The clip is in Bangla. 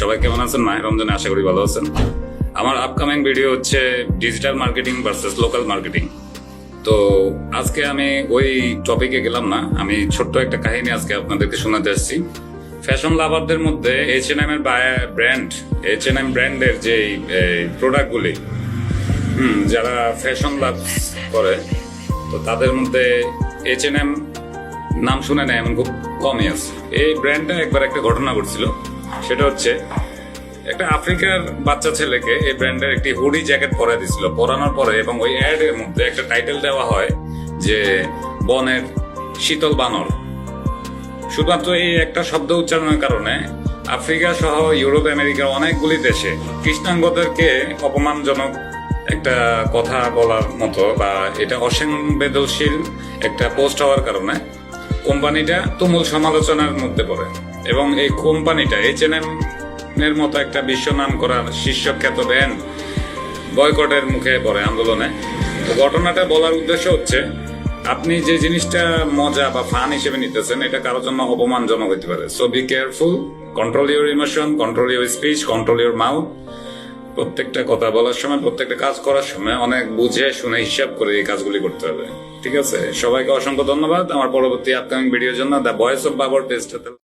সবাই কেমন আছেন? রমজানে আশা করি ভালো আছেন। আমার আপকামিং ভিডিও হচ্ছে digital marketing versus local marketing তো আজকে আমি ওই টপিকে গেলাম না, আমি ছোট্ট একটা কাহিনী আজকে আপনাদেরকে শোনাতে আসছি। ফ্যাশন লাভারদের মধ্যে এইচ এন এম এর ব্র্যান্ড এইচ এন এম ব্র্যান্ডের যে প্রোডাক্টগুলি যারা ফ্যাশন লাভ করে, তো তাদের মধ্যে এইচ এন এম নাম শুনে নেয়, এমন খুব কমই আছে। এই ব্র্যান্ডটা একবার একটা ঘটনা ঘটছিল। সেটা হচ্ছে, একটা আফ্রিকার বাচ্চা ছেলেকে এই ব্র্যান্ডের একটি হুডি জ্যাকেট পরে দিছিল পরানোর পরে এবং ওই অ্যাড এর মধ্যে একটা টাইটেল দেওয়া হয় যে, বনের শীতল বানর। শুধুমাত্র এই একটা শব্দ উচ্চারণের কারণে আফ্রিকা সহ ইউরোপ, আমেরিকার অনেকগুলি দেশে কৃষ্ণাঙ্গদেরকে অপমানজনক একটা কথা বলার মতো বা এটা অসংবেদনশীল একটা পোস্ট হওয়ার কারণে কোম্পানিটা তুমুল সমালোচনার মধ্যে পড়ে এবং এই কোম্পানিটা এইচ এন এম এর মতো একটা বিশ্ব নাম করা শীর্ষখ্যাত ব্যান্ড বয়কটের মুখে পড়ে আন্দোলনে। তো ঘটনাটা বলার উদ্দেশ্য হচ্ছে, আপনি যে জিনিসটা মজা বা ফান হিসেবে নিতেছেন, এটা কারোর জন্য অপমানজনক হতে পারে। So be careful control your emotion control your speech control your mouth প্রত্যেকটা কথা বলার সময়, প্রত্যেকটা কাজ করার সময় অনেক বুঝে, শুনে, হিসাব করে এই কাজগুলি করতে হবে। ঠিক আছে? সবাইকে অসংখ্য ধন্যবাদ। আমার পরবর্তী আপকামিং ভিডিওর জন্য দ্য ভয়েস অফ বাবর পেজটাতে